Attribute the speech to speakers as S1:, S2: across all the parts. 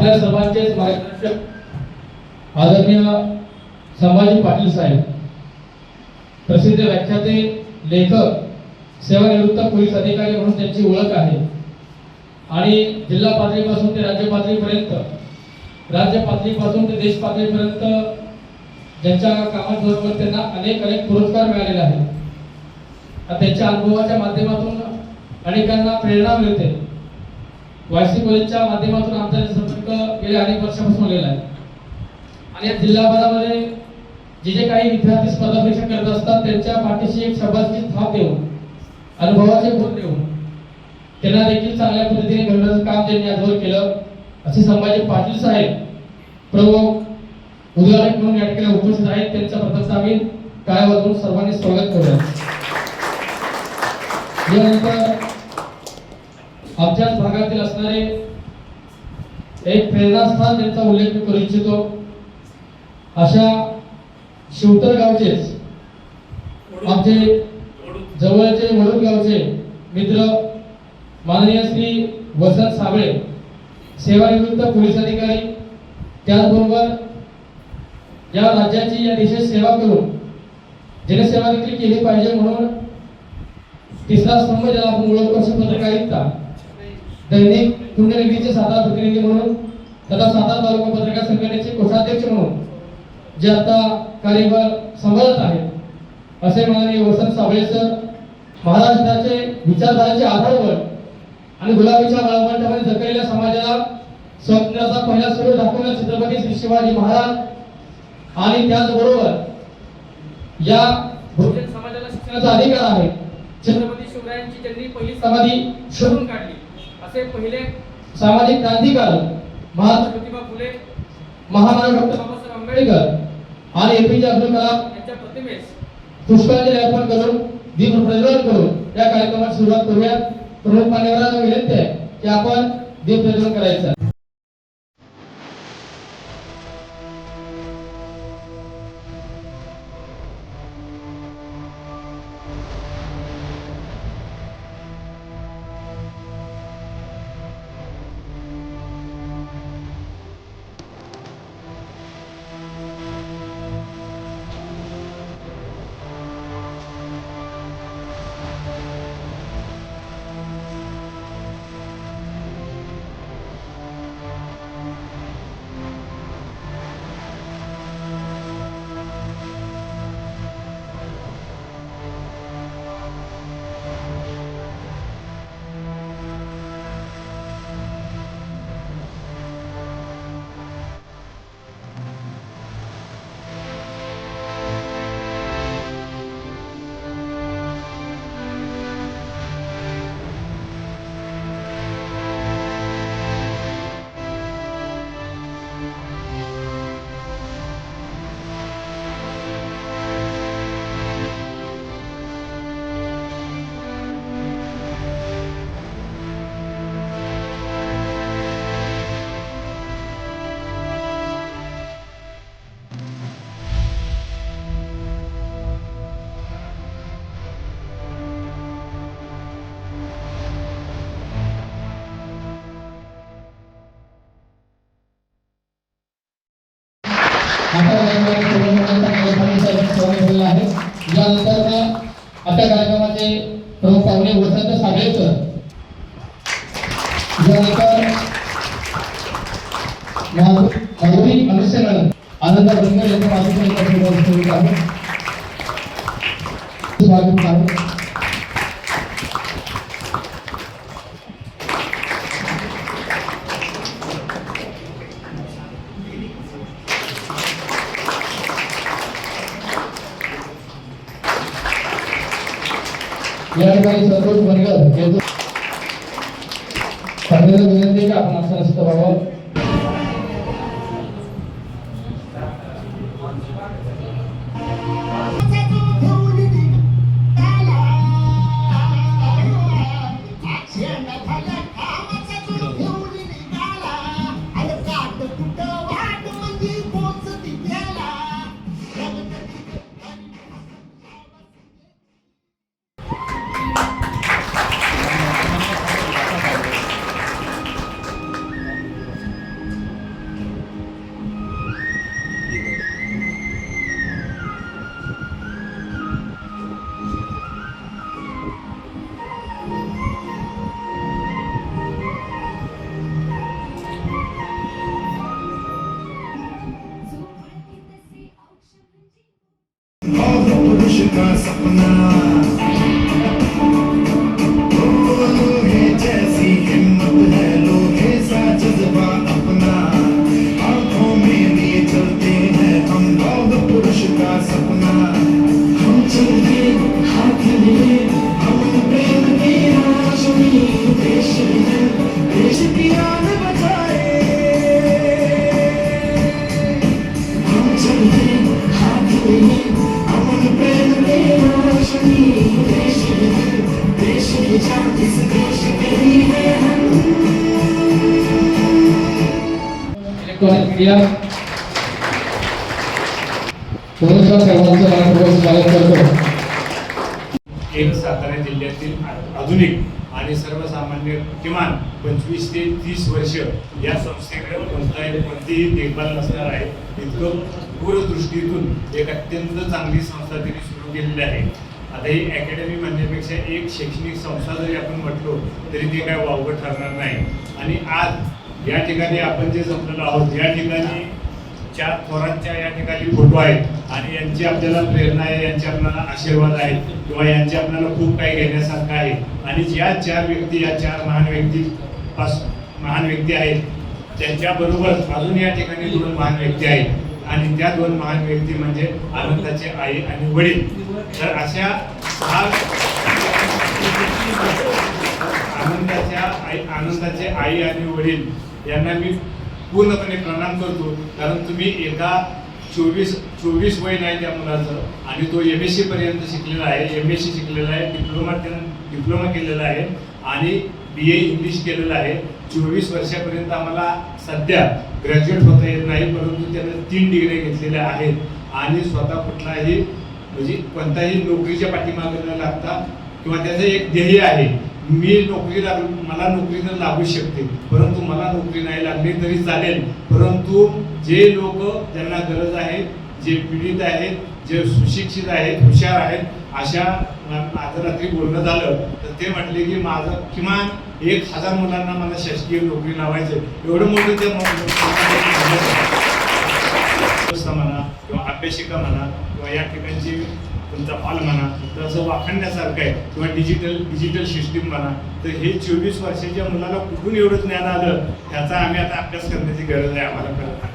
S1: आपल्या सर्वांचेच मार्गदर्शक आदरणीय संभाजी पाटील साहेब प्रसिद्ध व्याख्याते लेखक सेवानिवृत्त पोलीस अधिकारी म्हणून त्यांची ओळख आहे. आणि जिल्हा पातळीपासून ते राज्य पातळीपर्यंत राज्य पातळीपासून ते देश पातळीपर्यंत ज्यांच्या कामाबरोबर त्यांना अनेक अनेक पुरस्कार मिळालेले आहेत. त्यांच्या अनुभवाच्या माध्यमातून अनेकांना प्रेरणा मिळते. वायसी कॉलेजच्या माध्यमातून आमचा संपर्क गेल्या अनेक वर्षापासून आलेला आहे. आणि या जिल्हाभरामध्ये जे जे काही विद्यार्थी स्पर्धा परीक्षा करत असतात त्यांच्या पाठीशी एक शब्दाची थाप देऊन अनुभवाचे गुण देऊन त्यांना देखील चांगल्या पद्धतीने घडवण्याचं काम त्यांनी आजवर केलं. असे संभाजी पाटील साहेब प्रमुख उदाहरण म्हणून या ठिकाणी उपस्थित आहेत. त्यांचं प्रथम आम्ही काय वाजवून सर्वांनी स्वागत करूया. यानंतर आमच्याच भागातील असणारे एक प्रेरणास्थान त्यांचा उल्लेख मी करू इच्छितो. अशा शिवतर गावचेच आमचे जवळचे वडूद गावचे मित्र माननीय श्री वसंत साबळे सेवानिवृत्त पोलीस अधिकारी त्याचबरोबर या राज्याची या देशाची सेवा करून जनसेवा देखील केली पाहिजे म्हणून तिसरा स्तंभ ज्याला आपण ओळखतो अशी पत्रकारिता दैनिक पुण्यनिधीचे सातारा प्रतिनिधी म्हणून. तथा सातारा तालुका पत्रकार संघटनेचे कोषाध्यक्ष म्हणून जे आता कार्यभार सांभाळत आहेत असे माननीय वसंत साबळे सर महाराष्ट्राचे विचारधाराचे आधारवर आणि गुलाबीच्या वाळवंटामध्ये जगलेल्या समाजाला स्वप्नाचा पहिला सूर्य दाखवणारे छत्रपती श्री शिवाजी महाराज. आणि त्याचबरोबर या बहुजन समाजाला शिक्षणाचा अधिकार आहे. छत्रपती शिवरायांची त्यांनी पहिली समाधी शोधून काढली. असे पहिले सामाजिक क्रांतिकारक महात्मा ज्योतिबा फुले महामानव डॉक्टर बाबासाहेब आंबेडकर आणि एपीजे अब्दुल कलाम यांच्या प्रतिमेस पुष्पांजली अर्पण करून दीप प्रज्वलन करून या कार्यक्रमाची सुरुवात करूया. प्रमुख मान्यवरांना विनंती आहे की आपण दीप प्रज्वलन करायचं. स्वागत आहे या ठिकाणी संतोष बनगर यांचं सांगण्याचं विनंती इलेक्ट्रॉनिक मीडिया सर्वांचं मनपूर्वक स्वागत करतो.
S2: एक सातारा जिल्ह्यातील आधुनिक आणि सर्वसामान्य किमान पंचवीस ते तीस वर्ष या संस्थेकडे कोणताही कोणतीही देखभाल नसणार आहे. इतकं दूरदृष्टीतून एक अत्यंत चांगली संस्था तिने सुरू केलेली आहे. आता ही अकॅडमी म्हणण्यापेक्षा एक शैक्षणिक संस्था जरी आपण म्हटलो तरी ते काय वावगं ठरणार नाही. आणि आज या ठिकाणी आपण जे जमलेलो आहोत या ठिकाणी चार थोरांच्या या ठिकाणी फोटो आहेत आणि यांची आपल्याला प्रेरणा आहे यांचे आपल्याला आशीर्वाद आहेत किंवा यांचे आपल्याला खूप काही घेण्यासारखं आहे. आणि ज्या चार व्यक्ती या चार महान व्यक्ती पास महान व्यक्ती आहेत त्यांच्याबरोबर अजून या ठिकाणी दोन महान व्यक्ती आहेत. आणि त्या दोन महान व्यक्ती म्हणजे आनंदाचे आई आणि वडील. तर अशा आनंदाच्या आई आनंदाचे आई आणि वडील यांना मी पूर्णपणे प्रणाम करतो. कारण तुम्ही एका चोवीस चोवीस वय नाही त्या मुलाचं आणि तो एम एस सीपर्यंत शिकलेला आहे. एम एस सी शिकलेला आहे डिप्लोमा त्यानं डिप्लोमा केलेला आहे आणि बी ए इंग्लिश केलेलं आहे. चोवीस वर्षापर्यंत आम्हाला सध्या ग्रॅज्युएट होता येत नाही परंतु त्यानं तीन डिग्री घेतलेल्या आहेत. आणि स्वतः कुठलाही म्हणजे कोणताही नोकरीच्या पाठीमागे न लागता किंवा त्याचं एक ध्येय आहे मी नोकरी लागू मला नोकरी तर लागू शकते परंतु मला नोकरी नाही लागली तरी चालेल परंतु जे लोक त्यांना गरज आहे जे पीडित आहेत जे सुशिक्षित आहेत हुशार आहेत अशा अं, आज रात्री बोलणं झालं तर ते म्हटले की माझं किमान एक हजार मुलांना मला शासकीय नोकरी लावायचं एवढं मोठं ते म्हणा किंवा अभ्यासिका म्हणा किंवा या ठिकाणची तुमचा हॉल म्हणा तर असं वाखणण्यासारखं आहे. किंवा डिजिटल डिजिटल सिस्टीम म्हणा तर हे चोवीस वर्षाच्या मुलाला कुठून एवढं ज्ञान आलं ह्याचा आम्ही आता अभ्यास करण्याची गरज आहे आम्हाला करत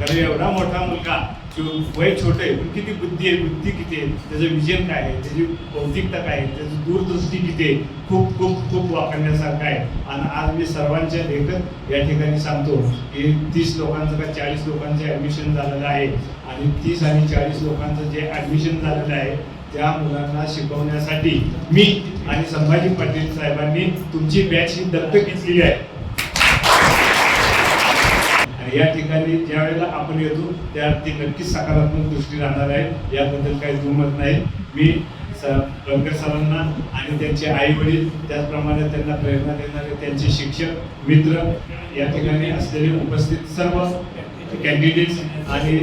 S2: कारण एवढा मोठा मुलगा जो वय छोटे पण किती बुद्धी आहे बुद्धी किती आहे त्याचं विजन काय आहे त्याची बौद्धिकता काय आहे त्याची दूरदृष्टी किती आहे खूप खूप खूप वापरण्यासारखं आहे. आणि आज मी सर्वांच्या लेखक या ठिकाणी सांगतो की तीस लोकांचं का चाळीस लोकांचं ॲडमिशन झालेलं आहे. आणि तीस आणि चाळीस लोकांचं जे ॲडमिशन झालेलं आहे त्या मुलांना शिकवण्यासाठी मी आणि संभाजी पाटील साहेबांनी तुमची बॅच ही दत्तक घेतलेली आहे. आणि या ठिकाणी ज्या वेळेला आपण येतो त्या ती नक्कीच सकारात्मक दृष्टी राहणार आहे. याबद्दल काही दुमत नाही. मी स सरांना आणि त्यांचे आई वडील त्याचप्रमाणे त्यांना प्रेरणा देणारे त्यांचे शिक्षक मित्र या ठिकाणी असलेले उपस्थित सर्व कॅन्डिडेट्स आणि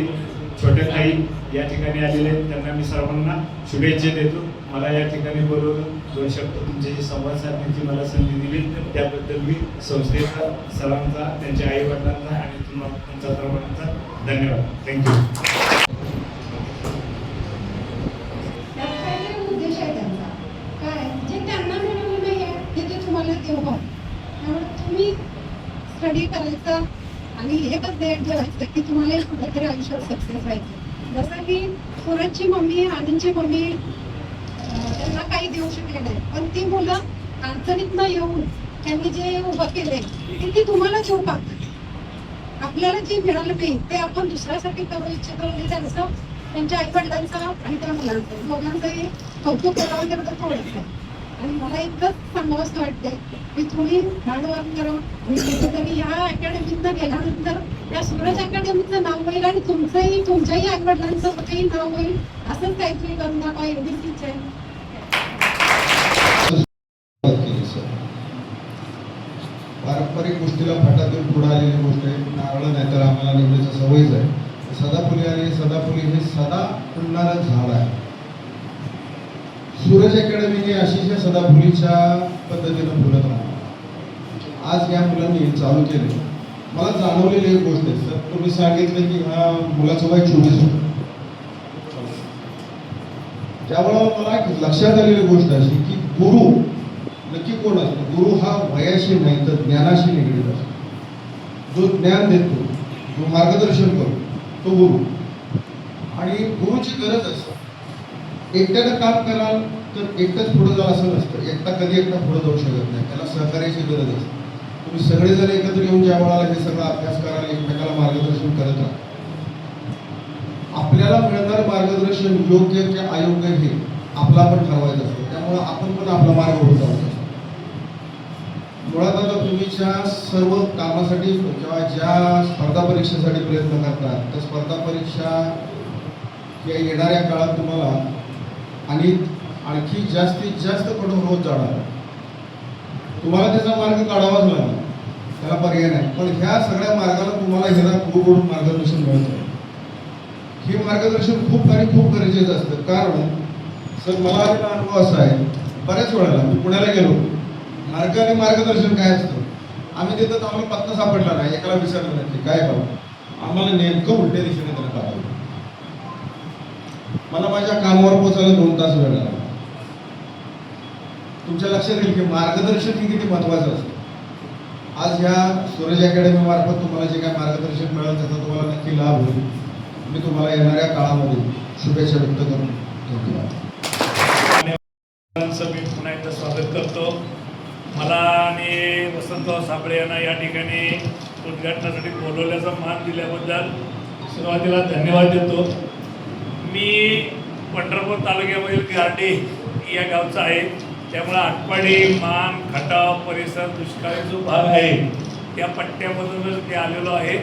S2: छोट्या ताई या ठिकाणी आलेले आहेत. त्यांना मी सर्वांना शुभेच्छा देतो. मला या ठिकाणी बोलवलं. दोन शब्द तुमच्याशी संवाद साधण्याची मला संधी दिली. त्याबद्दल मी संस्थेचा सरांचा त्यांच्या आई वडिलांचा आणि तुम्हाला तुमचा सर्वांचा धन्यवाद. थँक्यू
S3: काय त्यांना ते तुम्हाला तुम्ही स्टडी करायचा आणि एकच ध्येय ठेवायचं की तुम्हाला एक कुठेतरी आयुष्यात सक्सेस व्हायचं. जसं की सूरजची मम्मी आनंदची मम्मी त्यांना काही देऊ शकले नाही. पण ती मुलं अडचणीतनं येऊन त्यांनी जे उभं केले ते ती तुम्हाला देऊ पाहतात. आपल्याला जे मिळालं नाही ते आपण दुसऱ्यासाठी करू इच्छितो म्हणजे त्यांचं त्यांच्या आई वडिलांचा आणि त्या मुलांचं. दोघांचंही कौतुक करावं तर थोडंच आहे आणि मला इतकंच सांगावंसं वाटतंय की तुम्ही हार्डवर्क करा आणि कुठेतरी या अकॅडमीतनं गेल्यानंतर या सूरज अकॅडमीचं नाव होईल आणि तुमचंही तुमच्याही आईवडिलांचं काही नाव होईल असंच काहीतरी करून दाखवा एबीसीचे आहे.
S4: पारंपरिक गोष्टीला फाटातून पुढे आलेली गोष्ट आहे. नारळ नाही तर आम्हाला निवडीचं सवयच आहे. सदाफुली आणि सदाफुली हे सदा फुलणारं झाड आहे. सूरज अकॅडमीने अशीच्या सदाफुलीच्या पद्धतीनं फुलत राहणार आज या मुलांनी चालू केले. मला जाणवलेली एक गोष्ट आहे. सर तुम्ही सांगितलं की हा मुलाचं वय चोवीस होतं. त्यामुळं मला एक लक्षात आलेली गोष्ट अशी की गुरु नक्की कोण असतो? गुरु हा वयाशी नाही तर ज्ञानाशी निगडीत असतो. जो ज्ञान देतो जो मार्गदर्शन करतो तो गुरु. आणि गुरुची गरज असते. एकट्यानं काम कराल तर एकटाच पुढे जाऊ असं नसतं. एकटा कधी एकटा पुढे जाऊ शकत नाही. त्याला सहकार्याची गरज असते. तुम्ही सगळेजण एकत्र येऊन ज्या वेळाला हे सगळं अभ्यास कराल एकमेकाला मार्गदर्शन करत राहा. आपल्याला मिळणार मार्गदर्शन योग्य की अयोग्य हे आपला पण ठरवायचं असतं. त्यामुळं आपण पण आपला मार्ग होत आहोत मुळात आता तुम्हीच्या सर्व कामासाठी किंवा ज्या स्पर्धा परीक्षेसाठी प्रयत्न करतात त्या स्पर्धा परीक्षा या येणाऱ्या काळात तुम्हाला आणि आणखी जास्तीत जास्त कठोर होत जाणार. तुम्हाला त्याचा मार्ग काढावाच लागला. त्याला पर्याय नाही. पण ह्या सगळ्या मार्गाला तुम्हाला ह्याला गुरुकडून मार्गदर्शन मिळत. आहे हे मार्गदर्शन खूप आणि खूप गरजेचं असतं. कारण सर मला अनुभव असा आहे. बऱ्याच वेळेला मी पुण्याला गेलो. मार्ग आणि मार्गदर्शन काय असतं? आम्ही तिथं तर आम्हाला पत्ता सापडला नाही. एकाला विचारलं नाही. काय करू आम्हाला नेमकं उलट्या दिशेने त्याला पाठवलं मला माझ्या कामावर पोहोचायला दोन तास वेळ लागला. तुमच्या लक्षात येईल की मार्गदर्शन हे किती महत्वाचं असतं. आज ह्या सूरज अकॅडमी मार्फत तुम्हाला जे काय मार्गदर्शन मिळेल त्याचा तुम्हाला नक्की लाभ होईल. मी तुम्हाला येणाऱ्या काळामध्ये शुभेच्छा व्यक्त करून धन्यवाद.
S5: मी पुन्हा एकदा स्वागत करतो. मला आणि वसंतराव साबळे यांना या ठिकाणी उद्घाटनासाठी बोलवल्याचा मान दिल्याबद्दल सुरुवातीला धन्यवाद देतो. मी पंढरपूर तालुक्यामधील गार्डे या गावचा आहे. त्यामुळे आटपाडी मान खटाव परिसर दुष्काळी जो भाग आहे त्या पट्ट्यामधूनच मी आलेलो आहे.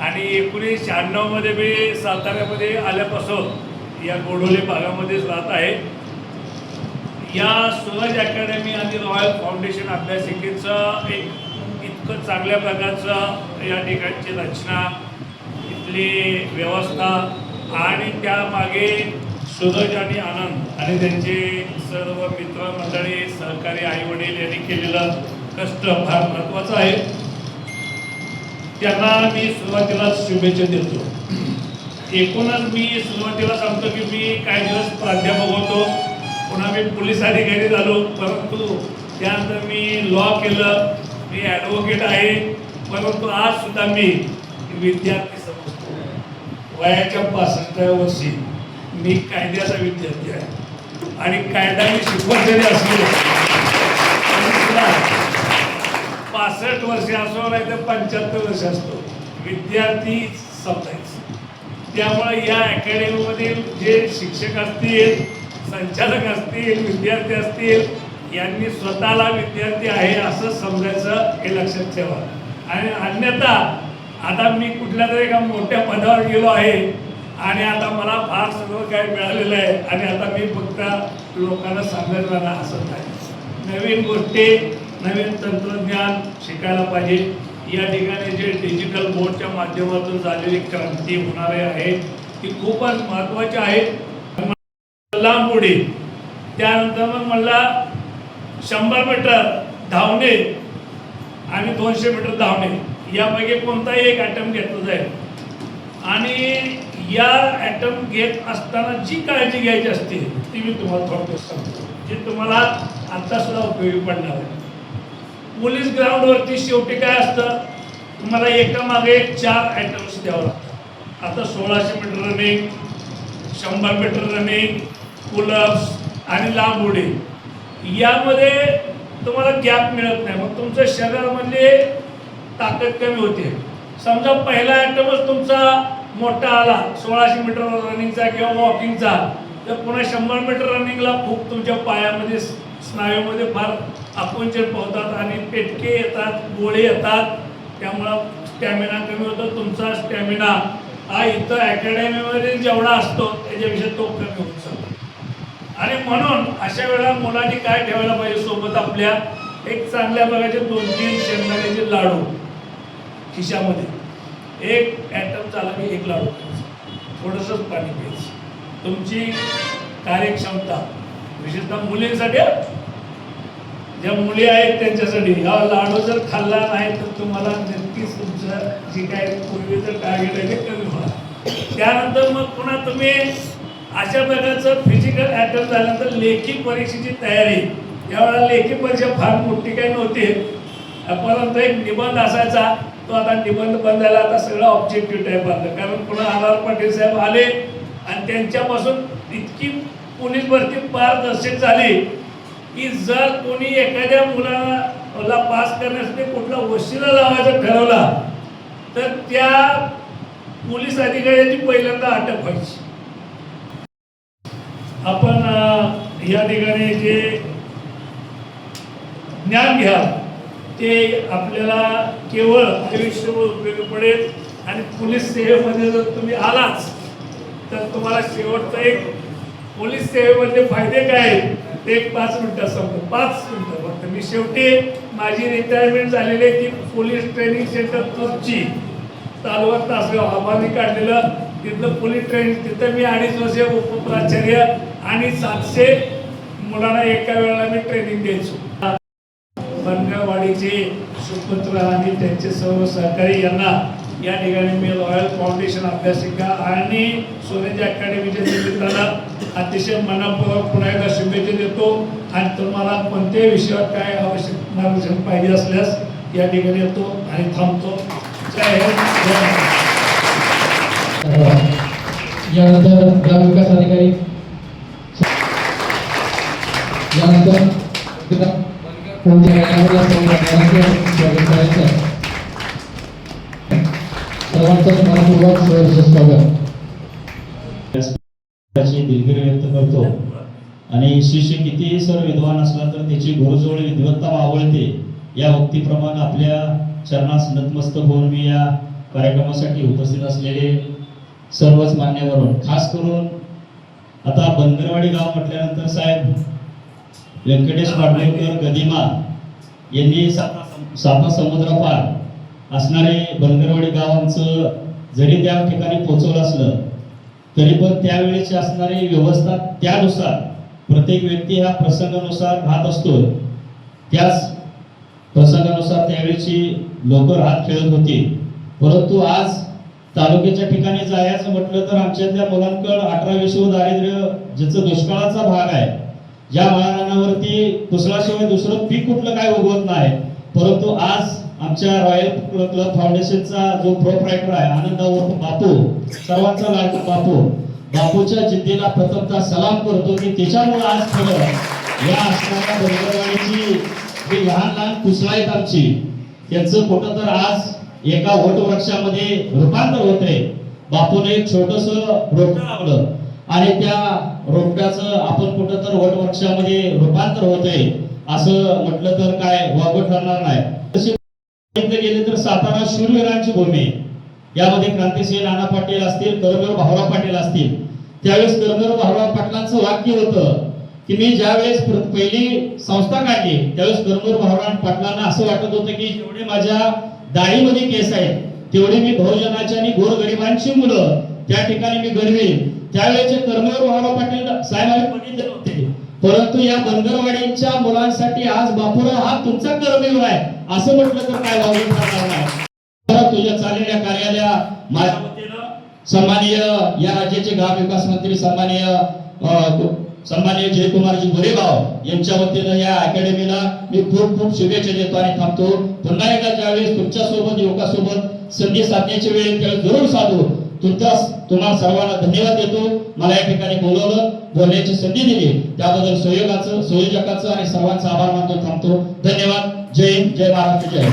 S5: आणि एकोणीस शहाण्णवमध्ये मी साताऱ्यामध्ये आल्यापासून या गोडोली भागामध्येच राहत आहे. या सूरज अकॅडमी आणि रॉयल फाउंडेशन अभ्यासिकेचं एक इतकं चांगल्या प्रकारचं या ठिकाणची रचना इथली व्यवस्था आणि त्यामागे सुरज आणि आनंद आणि त्यांचे सर्व मित्रमंडळी सहकारी आईवडील यांनी केलेलं कष्ट फार महत्त्वाचं आहे. त्यांना मी सुरुवातीला शुभेच्छा देतो. एकूणच मी सुरुवातीला सांगतो की मी काही दिवस प्राध्यापक होतो. पुन्हा मी पोलीस अधिकारी झालो. परंतु त्यानंतर मी लॉ केलं. मी ॲडव्होकेट आहे. परंतु आज सुद्धा मी विद्यार्थी वयाच्या पासष्टाव्या वर्षी मी कायद्याचा विद्यार्थी आहे. आणि कायदा मी शिकवत तरी पासष्ट वर्ष असो नाही तर पंच्याहत्तर वर्ष असतो विद्यार्थी समजायचं. त्यामुळे या अकॅडमीमधील जे शिक्षक असतील संचालक असतील विद्यार्थी असतील यांनी स्वतःला विद्यार्थी आहे असं समजायचं हे लक्षात ठेवा. आणि अन्यथा आता मी कुठल्या तरी एका मोठ्या पदावर गेलो आहे आणि आता मला फार सगळं काय मिळालेलं आहे आणि आता मी फक्त लोकांना सांगत राहणार असं नाही. नवीन गोष्टी नवीन तंत्रज्ञान शिकायला पाहिजे. या ठिकाणी जे डिजिटल बोर्डच्या माध्यमातून झालेली क्रांती होणारी आहे ती खूपच महत्त्वाची आहे. लांब उडी त्यानंतर मग मला शंभर मीटर धावणे आणि दोनशे मीटर धावणे. यापैकी कोणताही एक ॲटम घेतला जाईल. आणि या ॲटम घेत असताना जी काळजी घ्यायची असते ती मी तुम्हाला थोडक्यात सांगतो. जी तुम्हाला आत्तासुद्धा उपयोगी पडणार आहे. पोलीस ग्राउंडवरती शेवटी काय असतं? तुम्हाला एका मागे एक चार आयटम्स द्यावं लागतात. आता सोळाशे मीटर रनिंग शंभर मीटर रनिंग पुलअप्स आणि लांब उडी. यामध्ये तुम्हाला गॅप मिळत नाही. मग तुमचं शरीर म्हणजे ताकद कमी होते. समजा पहिला ॲटमच तुमचा मोठा आला सोळाशे मीटर रनिंगचा किंवा वॉकिंगचा तर पुन्हा शंभर मीटर रनिंगला खूप तुमच्या पायामध्ये स्नायूमध्ये फार आकुंचन पोहतात आणि पेटके येतात गोळे येतात. त्यामुळं स्टॅमिना कमी होतो. तुमचा स्टॅमिना हा इथं अकॅडमीमध्ये जेवढा असतो त्याच्यापेक्षा तो कमी होत चालतो आणि म्हणून अशा वेळेला मुलांनी काय ठेवायला पाहिजे सोबत आपल्या? एक चांगल्या प्रकारचे दोन तीन शेंगदाण्याचे लाडू. खिशामध्ये. एक ॲटम चाला की एक लाडू थोडंसंच पाणी प्यायचं. तुमची कार्यक्षमता विशेषतः मुलींसाठी ज्या मुली आहेत त्यांच्यासाठी. हा लाडू जर खाल्ला नाही तर तुम्हाला नक्कीच तुमचं जे काय पूर्वी जर टार्गेट आहे ते कमी होणार. त्यानंतर मग पुन्हा तुम्ही अशा प्रकारचं फिजिकल ॲटम झाल्यानंतर लेखी परीक्षेची तयारी. यावेळेला लेखी परीक्षा फार मोठी काही नव्हती. परंतु एक निबंध असायचा. तो आता निबंध बंद झाला आता सगळं ऑब्जेक्टिव्ह टाईप आलं कारण पुन्हा आर आर पाटील साहेब आले आणि त्यांच्यापासून इतकी पोलीस भरती पारदर्शक झाली की जर कोणी एखाद्या मुलाला पास करण्यासाठी कुठला वशिला लावायचा ठरवला तर त्या पोलीस अधिकाऱ्याची पहिल्यांदा अटक व्हायची. आपण या ठिकाणी जे ज्ञान घ्या ते आपल्याला केवळ आयुष्यभर उपयोगी पडेल आणि पोलीस सेवेमध्ये जर तुम्ही आलाच तर तुम्हाला शेवटचा एक पोलीस सेवेमध्ये फायदे काय ते एक पाच मिनटं सांगतो. पाच मिनटं फक्त. मी शेवटी माझी रिटायरमेंट झालेली आहे ती पोलीस ट्रेनिंग सेंटर तुमची. तालुका तासगाव आम्हाला काढलेलं. तिथलं पोलीस ट्रेनिंग तिथं मी अडीच वर्ष उपप्राचार्य आणि सातशे मुलांना एका वेळेला मी ट्रेनिंग द्यायचो. बनगावाडीचे सुपुत्र आणि त्यांचे सर्व सहकारी यांना या ठिकाणी मी रॉयल फाउंडेशन अभ्यासिका आणि सोनेजी अकॅडमीच्या निमित्तानं अतिशय मनापूर्वक पुन्हा एकदा शुभेच्छा देतो. आणि तुम्हाला कोणत्याही विषयावर काय आवश्यक मार्गदर्शन पाहिजे असल्यास या ठिकाणी येतो आणि थांबतो. जय हिंद
S1: यानंतर ग्रामविकास अधिकारी. यानंतर
S6: करतो. आणि शिष्य कितीही सर विद्वान असला तर त्याची घोरजोळ विद्वत्ता मावळते या भक्तीप्रमाणे आपल्या चरणास नतमस्तक होऊन मी या कार्यक्रमासाठी उपस्थित असलेले सर्वच मान्यवरून खास करून आता बंदरवाडी गाव म्हटल्यानंतर साहेब व्यंकटेश पाडळेकर गदिमा यांनी सापा समुद्रापार असणारे बंदरवाडी गावांचं जरी त्या ठिकाणी पोहोचवलं असलं तरी पण त्यावेळेची असणारी व्यवस्था त्यानुसार प्रत्येक व्यक्ती हा प्रसंगानुसार राहत असतो. त्याच प्रसंगानुसार त्यावेळेची लोक राहत खेळत होती. परंतु आज तालुक्याच्या ठिकाणी जायचं म्हटलं तर आमच्यातल्या मुलांकडं अठरा विश्व दारिद्र्य ज्याचं दुष्काळाचा भाग आहे या महाराणावरती दुसऱ्याशिवाय दुसरं पीक कुठलं काय उगवत नाही. परंतु आज आमच्या रॉयल क्लब फाउंडेशनचा जो प्रोप्रायटर आहे आनंद बापू सर्वांचा लाडका बापू. बापूच्या जिद्दीला प्रथमता सलाम करतो की त्याच्यामुळे आज खरं या असणाऱ्या बंदरवाडीची जी लहान लहान कुसळा आहेत आमची. त्यांचं कुठं तर आज एका वटवृक्षामध्ये रूपांतर होत आहे बापूने एक छोटस रोपटं लावलं. आणि त्या रोपट्याचं आपण कुठं तर वटवृक्षामध्ये रूपांतर होतंय असं म्हटलं तर काय वावगं ठरणार नाही. तसे गेले तर सातारा शूरवीरांची भूमी. यामध्ये क्रांतिसिंह नाना पाटील असतील कर्मवीर भाऊराव पाटील असतील. त्यावेळेस कर्मवीर भाऊराव पाटलांचं वाक्य होतं की मी ज्यावेळेस पहिली संस्था काढली त्यावेळेस कर्मवीर भाऊराव पाटलांना असं वाटत होतं की जेवढे माझ्या दाढीमध्ये केस आहेत तेवढे मी बहुजनाची आणि गोरगरिबांची मुलं त्या ठिकाणी मी घडवीन. त्यावेळेचे कर्मवीर भाऊराव पाटील साहेबांनी बघितले होते परंतु या बंदरवाडीच्या मुलांसाठी आज बापुरा हा तुमचा कर्मवीर आहे. असं म्हटलं तर काय वावरून चालणार नाही. तुझ्या चाललेल्या कार्यालया माझ्या वतीनं सन्माननीय या राज्याचे ग्राम विकास मंत्री सन्माननीय अं, सन्माननीय जयकुमारजी गोरेगाव यांच्या वतीनं या अकॅडमीला मी खूप खूप शुभेच्छा देतो आणि थांबतो. पुन्हा एकदा ज्यावेळेस तुमच्यासोबत युवकासोबत संधी साधण्याची वेळ जरूर साधू. तुमचा तुम्हाला सर्वांना धन्यवाद देतो. मला या ठिकाणी बोलवलं बोलण्याची संधी दिली. त्याबद्दल सहयोगाचं संयोजकाचं आणि सर्वांचा आभार मानतो थांबतो. धन्यवाद. जय हिंद जय महाराष्ट्र जय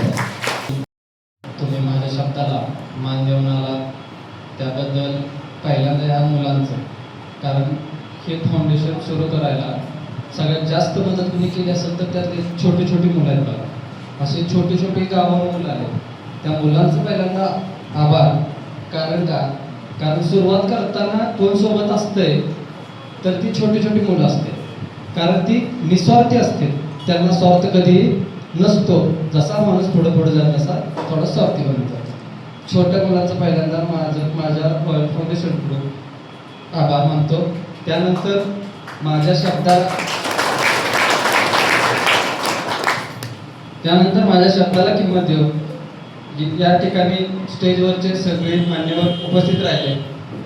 S7: तुम्ही माझ्या शब्दाला मान देऊन आला त्याबद्दल पहिल्यांदा या मुलांचं कारण हे फाउंडेशन सुरू करायला सगळ्यात जास्त मदत कुणी केली असेल तर त्यात छोटी छोटी मुलं आहेत बघा. असे छोटे छोटे गावावर मुलं आहेत त्या मुलांचं पहिल्यांदा आभार. कारण का? कारण सुरुवात करताना कोण सोबत असते तर ती छोटी छोटी मुलं असते. कारण ती निस्वार्थी असते. त्यांना स्वार्थ कधी नसतो. जसा माणूस पुढे पुढे जात तसा थोडा स्वार्थी बनतो. छोट्या मुलाचं पहिल्यांदा माझं माझ्या रॉयल फाउंडेशनकडून आभार मानतो. त्यानंतर माझ्या शब्दाला त्यानंतर माझ्या शब्दाला किंमत देऊ. या ठिकाणी स्टेजवरचे सगळे मान्यवर उपस्थित राहिले.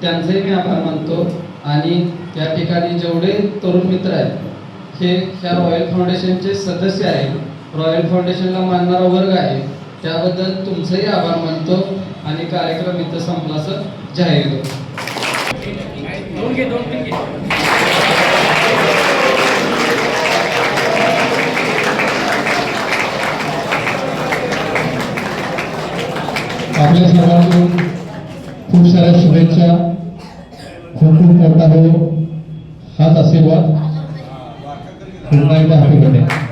S7: त्यांचेही मी आभार मानतो आणि या ठिकाणी जेवढे तरुण मित्र आहेत हे ह्या रॉयल फाउंडेशनचे सदस्य आहेत. रॉयल फाउंडेशनला मानणारा वर्ग आहे. त्याबद्दल तुमचंही आभार मानतो आणि कार्यक्रम इथं संपला असं जाहीर होतो
S1: आपल्या सर्वांकडून खूप साऱ्या शुभेच्छा खूप खूप मोठा हो. हाच आशीर्वाद. पुन्हा एकदा हॅपी बर्थडे